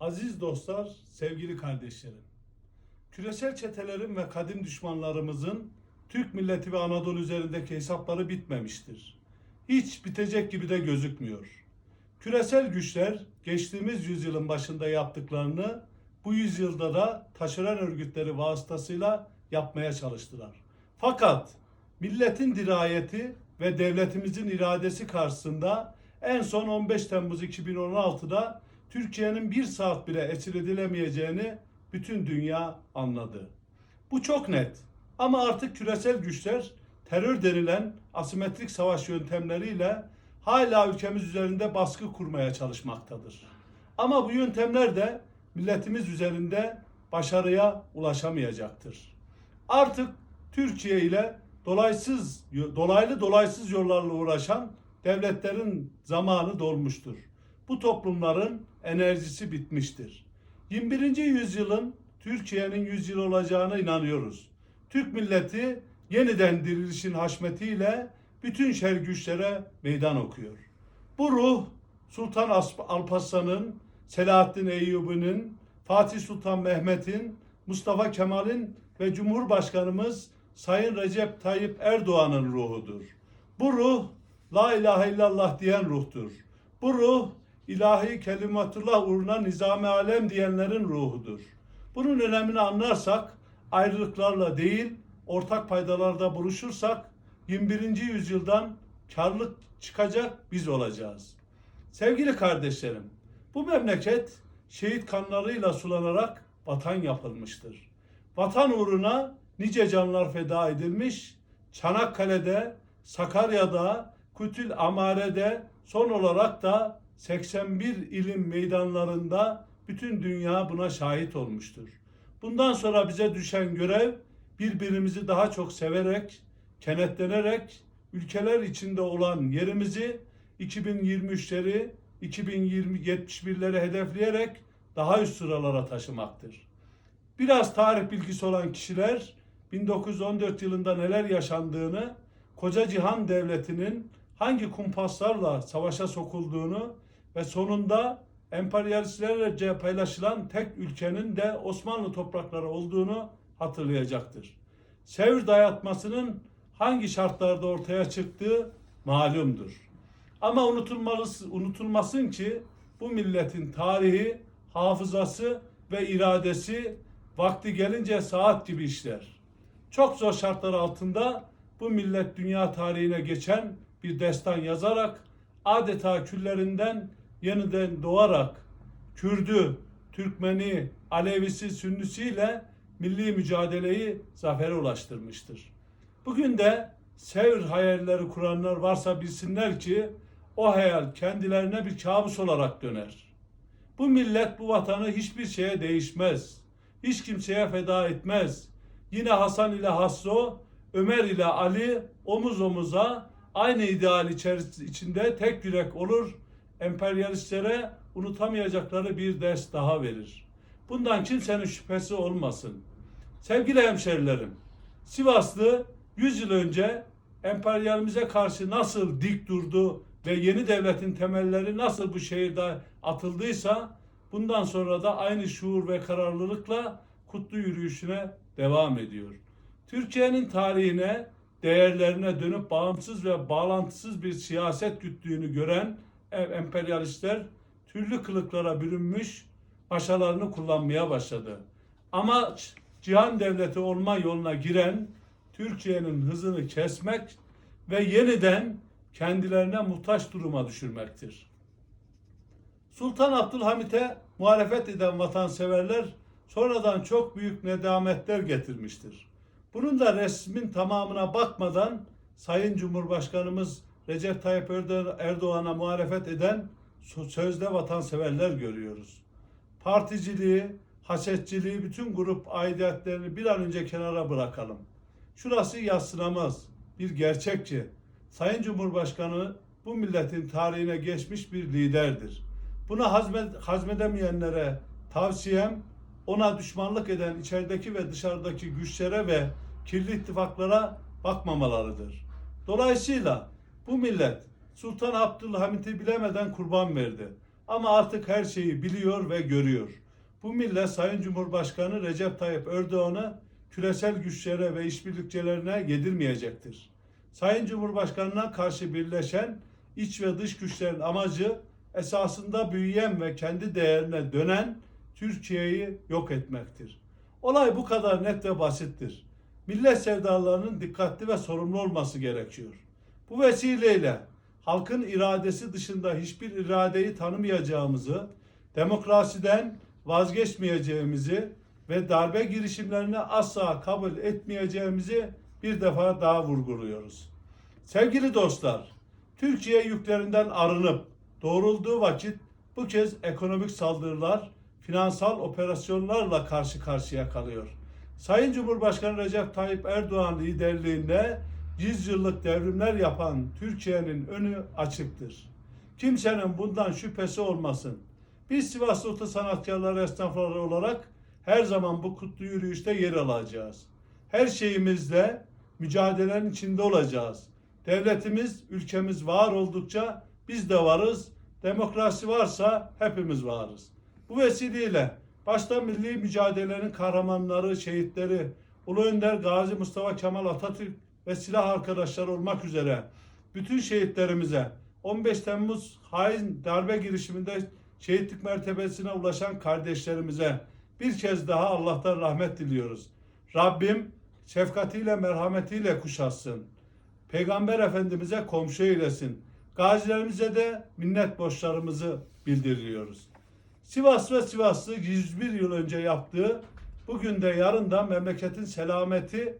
Aziz dostlar, sevgili kardeşlerim. Küresel çetelerin ve kadim düşmanlarımızın Türk milleti ve Anadolu üzerindeki hesapları bitmemiştir. Hiç bitecek gibi de gözükmüyor. Küresel güçler geçtiğimiz yüzyılın başında yaptıklarını bu yüzyılda da taşeron örgütleri vasıtasıyla yapmaya çalıştılar. Fakat milletin dirayeti ve devletimizin iradesi karşısında en son 15 Temmuz 2016'da Türkiye'nin bir saat bile esir edilemeyeceğini bütün dünya anladı. Bu çok net. Ama artık küresel güçler terör denilen asimetrik savaş yöntemleriyle hala ülkemiz üzerinde baskı kurmaya çalışmaktadır. Ama bu yöntemler de milletimiz üzerinde başarıya ulaşamayacaktır. Artık Türkiye ile dolaysız, dolaylı dolaysız yollarla uğraşan devletlerin zamanı dolmuştur. Bu toplumların enerjisi bitmiştir. 21. yüzyılın Türkiye'nin yüzyılı olacağına inanıyoruz. Türk milleti yeniden dirilişin haşmetiyle bütün şer güçlere meydan okuyor. Bu ruh Sultan Alparslan'ın, Selahaddin Eyyubi'nin, Fatih Sultan Mehmet'in, Mustafa Kemal'in ve Cumhurbaşkanımız Sayın Recep Tayyip Erdoğan'ın ruhudur. Bu ruh La ilahe illallah diyen ruhtur. Bu ruh ilahi kelimatullah uğruna nizami alem diyenlerin ruhudur. Bunun önemini anlarsak ayrılıklarla değil ortak paydalarda buluşursak 21. yüzyıldan karlık çıkacak biz olacağız. Sevgili kardeşlerim, bu memleket şehit kanlarıyla sulanarak vatan yapılmıştır. Vatan uğruna nice canlar feda edilmiş, Çanakkale'de, Sakarya'da, Kütül Amare'de, son olarak da 81 ilim meydanlarında bütün dünya buna şahit olmuştur. Bundan sonra bize düşen görev birbirimizi daha çok severek, kenetlenerek ülkeler içinde olan yerimizi 2023'leri, 2071'leri hedefleyerek daha üst sıralara taşımaktır. Biraz tarih bilgisi olan kişiler 1914 yılında neler yaşandığını, Koca Cihan Devleti'nin hangi kumpaslarla savaşa sokulduğunu ve sonunda emperyalistlerce paylaşılan tek ülkenin de Osmanlı toprakları olduğunu hatırlayacaktır. Sevr dayatmasının hangi şartlarda ortaya çıktığı malumdur. Ama unutulmalısı, unutulmasın ki bu milletin tarihi, hafızası ve iradesi vakti gelince saat gibi işler. Çok zor şartlar altında bu millet dünya tarihine geçen bir destan yazarak adeta küllerinden yeniden doğarak Kürdü, Türkmeni, Alevisi, Sünnisiyle milli mücadeleyi zafere ulaştırmıştır. Bugün de Sevr hayalleri kuranlar varsa bilsinler ki o hayal kendilerine bir kabus olarak döner. Bu millet bu vatanı hiçbir şeye değişmez. Hiç kimseye feda etmez. Yine Hasan ile Hasso, Ömer ile Ali omuz omuza aynı ideal içeris- içinde tek yürek olur. Emperyalistlere unutamayacakları bir ders daha verir. Bundan kimsenin şüphesi olmasın. Sevgili hemşerilerim, Sivaslı 100 yıl önce emperyalimize karşı nasıl dik durdu ve yeni devletin temelleri nasıl bu şehirde atıldıysa bundan sonra da aynı şuur ve kararlılıkla kutlu yürüyüşüne devam ediyor. Türkiye'nin tarihine, değerlerine dönüp bağımsız ve bağlantısız bir siyaset güttüğünü gören emperyalistler türlü kılıklara bürünmüş paşalarını kullanmaya başladı. Amaç cihan devleti olma yoluna giren Türkiye'nin hızını kesmek ve yeniden kendilerine muhtaç duruma düşürmektir. Sultan Abdülhamit'e muhalefet eden vatanseverler sonradan çok büyük nedametler getirmiştir. Bunun da resmin tamamına bakmadan Sayın Cumhurbaşkanımız Recep Tayyip Erdo- Erdoğan'a muhalefet eden sözde vatanseverler görüyoruz. Particiliği, hasetçiliği, bütün grup aidiyetlerini bir an önce kenara bırakalım. Şurası yatsınamaz bir gerçek ki Sayın Cumhurbaşkanı bu milletin tarihine geçmiş bir liderdir. Bunu hazme- hazmedemeyenlere tavsiyem ona düşmanlık eden içerideki ve dışarıdaki güçlere ve kirli ittifaklara bakmamalarıdır. Dolayısıyla bu millet Sultan Abdülhamit'i bilemeden kurban verdi. Ama artık her şeyi biliyor ve görüyor. Bu millet Sayın Cumhurbaşkanı Recep Tayyip Erdoğan'ı küresel güçlere ve işbirlikçilerine yedirmeyecektir. Sayın Cumhurbaşkanı'na karşı birleşen iç ve dış güçlerin amacı esasında büyüyen ve kendi değerine dönen Türkiye'yi yok etmektir. Olay bu kadar net ve basittir. Millet sevdalarının dikkatli ve sorumlu olması gerekiyor. Bu vesileyle halkın iradesi dışında hiçbir iradeyi tanımayacağımızı, demokrasiden vazgeçmeyeceğimizi ve darbe girişimlerini asla kabul etmeyeceğimizi bir defa daha vurguluyoruz. Sevgili dostlar, Türkiye yüklerinden arınıp doğrulduğu vakit bu kez ekonomik saldırılar, finansal operasyonlarla karşı karşıya kalıyor. Sayın Cumhurbaşkanı Recep Tayyip Erdoğan liderliğinde 100 yıllık devrimler yapan Türkiye'nin önü açıktır. Kimsenin bundan şüphesi olmasın. Biz Sivas Otu sanatkarları esnafları olarak her zaman bu kutlu yürüyüşte yer alacağız. Her şeyimizle mücadelenin içinde olacağız. Devletimiz, ülkemiz var oldukça biz de varız. Demokrasi varsa hepimiz varız. Bu vesileyle başta milli mücadelenin kahramanları, şehitleri, Ulu Önder Gazi Mustafa Kemal Atatürk ve silah arkadaşları olmak üzere bütün şehitlerimize 15 Temmuz hain darbe girişiminde şehitlik mertebesine ulaşan kardeşlerimize bir kez daha Allah'tan rahmet diliyoruz. Rabbim şefkatiyle merhametiyle kuşatsın. Peygamber Efendimiz'e komşu eylesin. Gazilerimize de minnet borçlarımızı bildiriyoruz. Sivas ve Sivaslı 101 yıl önce yaptığı bugün de yarın da memleketin selameti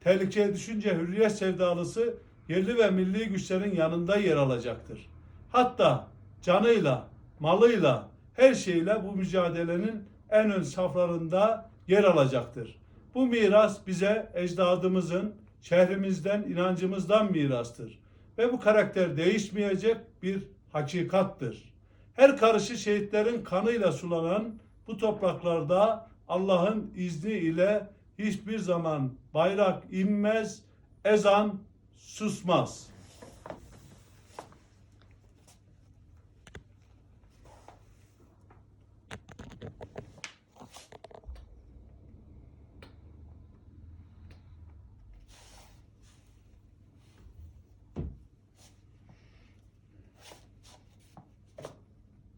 tehlikeye düşünce hürriyet sevdalısı yerli ve milli güçlerin yanında yer alacaktır. Hatta canıyla, malıyla, her şeyle bu mücadelenin en ön saflarında yer alacaktır. Bu miras bize ecdadımızın, şehrimizden, inancımızdan mirastır. Ve bu karakter değişmeyecek bir hakikattır. Her karışı şehitlerin kanıyla sulanan bu topraklarda Allah'ın izni ile hiçbir zaman bayrak inmez, ezan susmaz.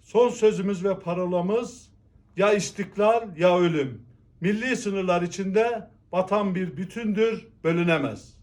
Son sözümüz ve parolamız ya istiklal ya ölüm. Milli sınırlar içinde vatan bir bütündür, bölünemez.